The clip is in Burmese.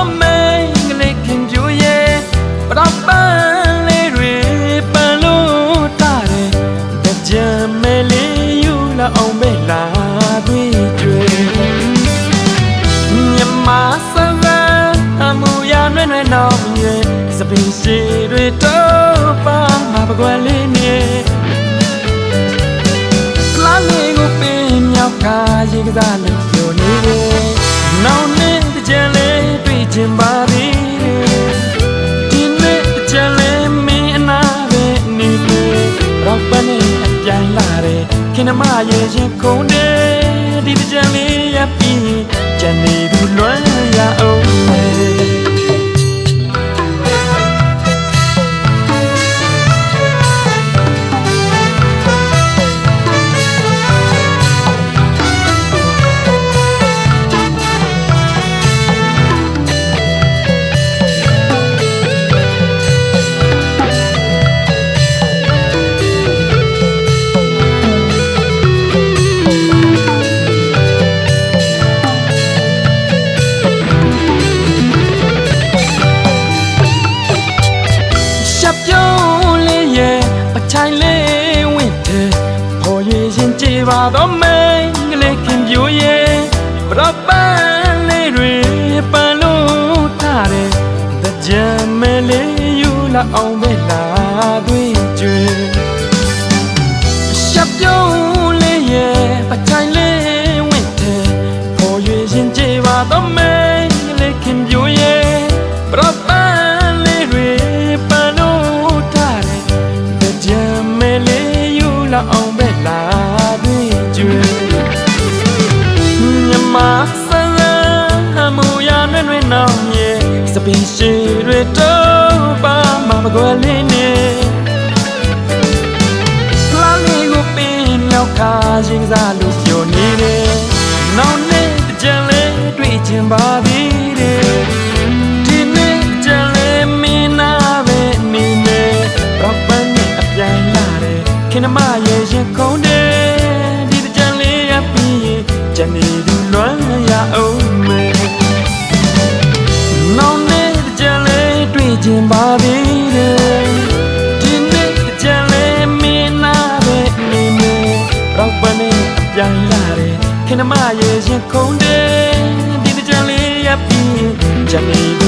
တော်မင်းကလေးခင်ပြူရဲ့ပတော်ပန်းလေးတွေပန်လို့တာတယ်တကြံမဲလေးယူလာအောင်မဲလာတွေ့တွေ့မြမဆန်ဆန်အမှုရနှဲ့နှဲ့တော့မြဲစပင်းစီတွေတော့ပါမပကွယ်လေးနေလာလေးကိုပင်မြောက်ကရေကစား ချင်ပါသေးတယ်ဒီနေ့တကြံလေးမင်းအနာပဲနေတယ်တော့ပနဲ့အပြိုင်လာတယ်ခင်မရဲ့ရင်ခုန်တယ်ဒီတကြံလေးရပြီးကြံနေသူလွမ်းရအောင် ပါတော့မင်းကလေးခင်ပြိုးရဲ့ပရပန်းလေးတွေပန်လို့ထားတယ်တကြံမဲလေးယူလာအောင်ပဲလာသွေးကျွေရှပ်ပြုံးလေးရဲ့ပချိုင်လေးဝင့်တယ်ပေါ်ရွေရင်ကြည်ပါတော့မင်းကလေးခင်ပြိုးရဲ့ပရပန်းလေးတွေပန်လို့ထားတယ်တကြံမဲလေးယူလာအောင် ပင်းရှိတွေတော့ပါမမကွယ်လေးနေလာလေးကိုပင်လောက်ခါရင်စားလို့ပြောနေတယ်နောင်နဲ့ကြံလေးတွေ့ချင်ပါသေးတယ်ဒီနေ့ကြံလေးမင်းနာပဲနေနေတော့ပန်းနဲ့အပြိုင်လာတယ်ခင်မရဲ့ရင်ခုန်တယ်ဒီကြံလေးရပြီးရင်ကြံနေသူလွမ်းရအောင် ခင်မရဲ့ရင်ခုန်တယ်ဒီကြံလေးရပြီးကြံနေသူလွမ်း